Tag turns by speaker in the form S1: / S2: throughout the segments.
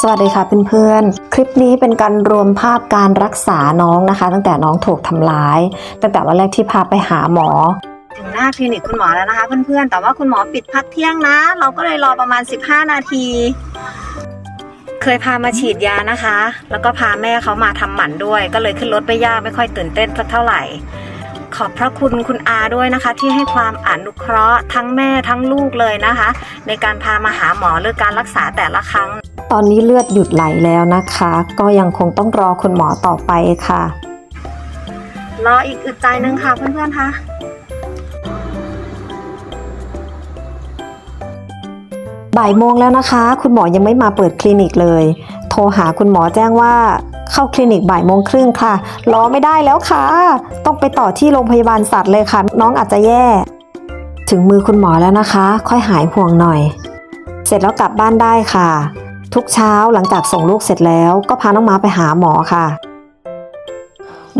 S1: สวัสดีค่ะเพื่อนๆ คลิปนี้เป็นการรวมภาพการรักษาน้องนะคะ ตั้งแต่น้องถูกทำร้าย ตั้งแต่วันแรกที่พาไปหาหมอ ถึงหน้าคลินิกคุณหมอแล้วนะคะเพื่อนๆ แต่ว่าคุณหมอปิดพักเที่ยงนะ เราก็เลยรอประมาณ 15 นาที เคยพามาฉีดยานะคะ แล้วก็พาแม่เขามาทำหมันด้วย ก็เลยขึ้นรถไปยากไม่ค่อยตื่นเต้นสักเท่าไหร่ ขอบพระคุณคุณอาด้วยนะคะ ที่ให้ความอนุเคราะห์ทั้งแม่ทั้งลูกเลยนะคะ ในการพามาหาหมอหรือการรักษาแต่ละครั้ง ตอนนี้เลือดหยุดไหลแล้วนะคะ ก็ยังคงต้องรอคุณหมอต่อไปค่ะ รออีกอึดใจนึงค่ะเพื่อนๆคะบ่ายโมงแล้วนะคะ คุณหมอยังไม่มาเปิดคลินิกเลย โทรหาคุณหมอแจ้งว่าเข้าคลินิกบ่ายโมงครึ่งค่ะ รอไม่ได้แล้วค่ะ ต้องไปต่อที่โรงพยาบาลสัตว์เลยค่ะ น้องอาจจะแย่ ถึงมือคุณหมอแล้วนะคะ ค่อยหายห่วงหน่อย เสร็จแล้วกลับบ้านได้ค่ะ ทุกเช้าหลังจากส่งลูกเสร็จแล้วก็พาน้องม้าไปหาหมอค่ะ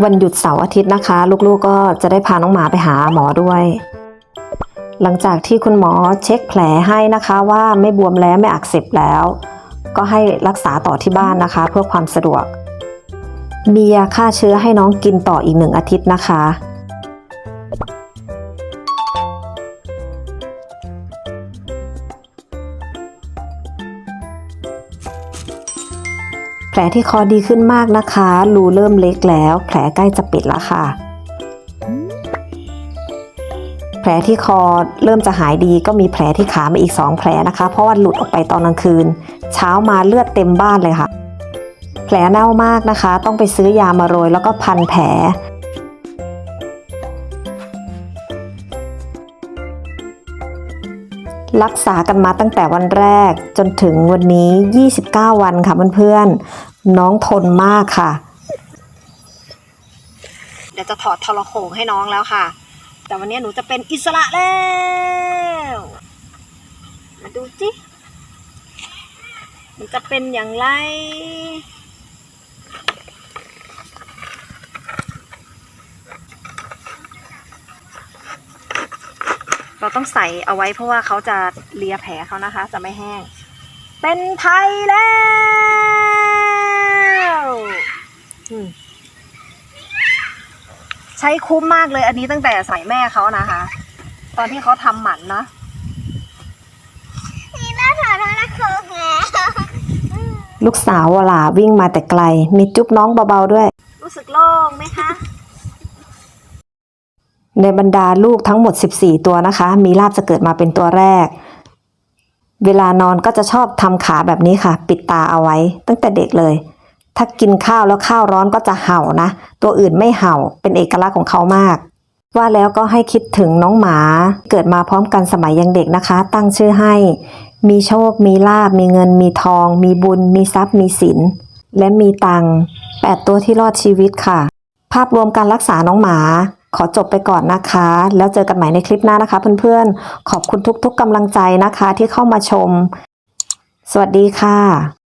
S1: วันหยุดเสาร์อาทิตย์นะคะ ลูกๆก็จะได้พาน้องหมาไปหาหมอด้วย หลังจากที่คุณหมอเช็คแผลให้นะคะว่าไม่บวมแล้วไม่อักเสบแล้ว ก็ให้รักษาต่อที่บ้านนะคะ เพื่อความสะดวก มียาฆ่าเชื้อให้น้องกินต่ออีกหนึ่งอาทิตย์นะคะ แผลที่คอดีขึ้นมากนะคะ รูเริ่มเล็กแล้ว แผลใกล้จะปิดแล้วค่ะ แผลที่คอเริ่มจะหายดีก็มีแผลที่ขามาอีก 2 แผลนะคะ เพราะว่าหลุดออกไปตอนกลางคืน เช้ามาเลือดเต็มบ้านเลยค่ะ แผลเน่ามากนะคะ ต้องไปซื้อยามาโรยแล้วก็พันแผล รักษากันมาตั้งแต่วันแรกจนถึงวันนี้ 29 วันค่ะเพื่อนๆ น้องทนมากค่ะ เดี๋ยวจะถอดทรโขงให้น้องแล้วค่ะ แต่วันนี้หนูจะเป็นอิสระแล้ว มาดูจิมันจะเป็นอย่างไร เราต้องใส่เอาไว้เพราะว่าเขาจะเลียแผลเขานะคะ จะไม่แห้ง เป็นไทยแล้วอืมใช้คุ้มมากเลยอันนี้ตั้งแต่ใส่แม่เขานะคะ ตอนที่เขาทำหมันเนาะ
S2: นี่น่าถอดแล้วนะคือแหม
S1: ลูกสาววลาวิ่งมาแต่ไกล มีจุ๊บน้องเบาๆด้วย
S2: รู้สึกโล่งไหมคะ
S1: ในบรรดาลูกทั้งหมด 14 ตัวนะคะ มีลาบจะเกิดมาเป็นตัวแรก เวลานอนก็จะชอบทำขาแบบนี้ค่ะ ปิดตาเอาไว้ ตั้งแต่เด็กเลย ถ้ากินข้าวแล้วข้าวร้อนก็จะเห่านะ ตัวอื่นไม่เห่าเป็นเอกลักษณ์ของเขามาก ว่าแล้วก็ให้คิดถึงน้องหมาเกิดมาพร้อมกันสมัยยังเด็กนะคะ ตั้งชื่อให้ มีโชค มีลาบ มีเงิน มีทอง มีบุญ มีทรัพย์ มีสิน และมีตังค์แปดตัวที่รอดชีวิตค่ะ ภาพรวมการรักษาน้องหมา ขอจบไปก่อนนะคะ แล้วเจอกันใหม่ในคลิปหน้านะคะ เพื่อนๆ ขอบคุณทุกๆกำลังใจนะคะที่เข้ามาชม สวัสดีค่ะ